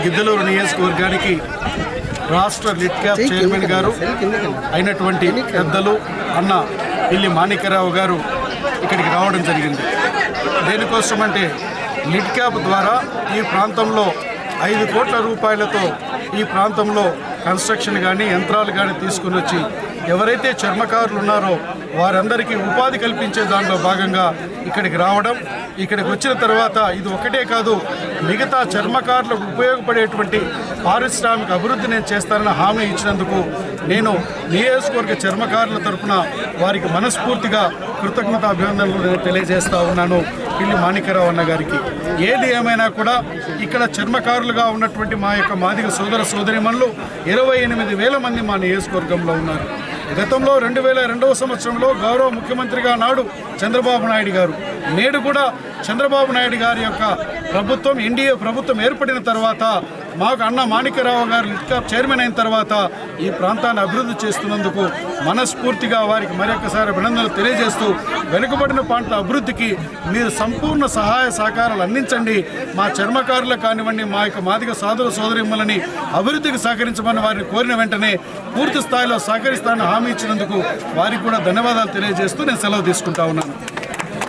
గిద్దలూరు నియోజకవర్గానికి రాష్ట్ర lit cap chairman గారు అయినటువంటి పెద్దలు అన్న పిల్లి మాణిక్యరావు గారు ఇక్కడికి రావడం జరిగింది. దేనికోసం అంటే లిట్ క్యాప్ ద్వారా ఈ ప్రాంతంలో ఐదు కోట్ల రూపాయలతో ఈ ప్రాంతంలో కన్స్ట్రక్షన్ కానీ యంత్రాలు కానీ తీసుకుని వచ్చి ఎవరైతే చర్మకారులు ఉన్నారో వారందరికీ ఉపాధి కల్పించే దాంట్లో భాగంగా ఇక్కడికి రావడం ఇక్కడికి వచ్చిన తర్వాత ఇది ఒకటే కాదు మిగతా చర్మకారులకు ఉపయోగపడేటువంటి పారిశ్రామిక అభివృద్ధి నేను చేస్తానని హామీ ఇచ్చినందుకు నేను నియోజకవర్గ చర్మకారుల తరపున వారికి మనస్ఫూర్తిగా కృతజ్ఞత అభినందనలు నేను తెలియజేస్తా ఉన్నాను పిల్లి మాణిక్యరావు అన్న గారికి. ఏది ఏమైనా కూడా ఇక్కడ చర్మకారులుగా ఉన్నటువంటి మా యొక్క మాదిగ సోదర సోదరిమణులు ఇరవై ఎనిమిది వేల మంది మా నియోజకవర్గంలో ఉన్నారు. గతంలో రెండు వేల రెండవ సంవత్సరంలో గౌరవ ముఖ్యమంత్రిగా నాడు చంద్రబాబు నాయుడు గారు. నేడు కూడా చంద్రబాబు నాయుడు గారి యొక్క ప్రభుత్వం ఎన్డీఏ ప్రభుత్వం ఏర్పడిన తర్వాత మాకు అన్న మాణిక్యరావు గారు లిట్కాప్ చైర్మన్ అయిన తర్వాత ఈ ప్రాంతాన్ని అభివృద్ధి చేస్తున్నందుకు మనస్ఫూర్తిగా వారికి మరొకసారి అభినందనలు తెలియజేస్తూ వెనుకబడిన ప్రాంతాల అభివృద్ధికి మీరు సంపూర్ణ సహాయ సహకారాలు అందించండి. మా చర్మకారులకు కానివ్వండి మా యొక్క మాదిక సాధుల సోదరిమ్మలని అభివృద్ధికి సహకరించమని వారిని కోరిన వెంటనే పూర్తి స్థాయిలో సహకరిస్తానని హామీ ఇచ్చినందుకు వారికి కూడా ధన్యవాదాలు తెలియజేస్తూ నేను సెలవు తీసుకుంటా ఉన్నాను.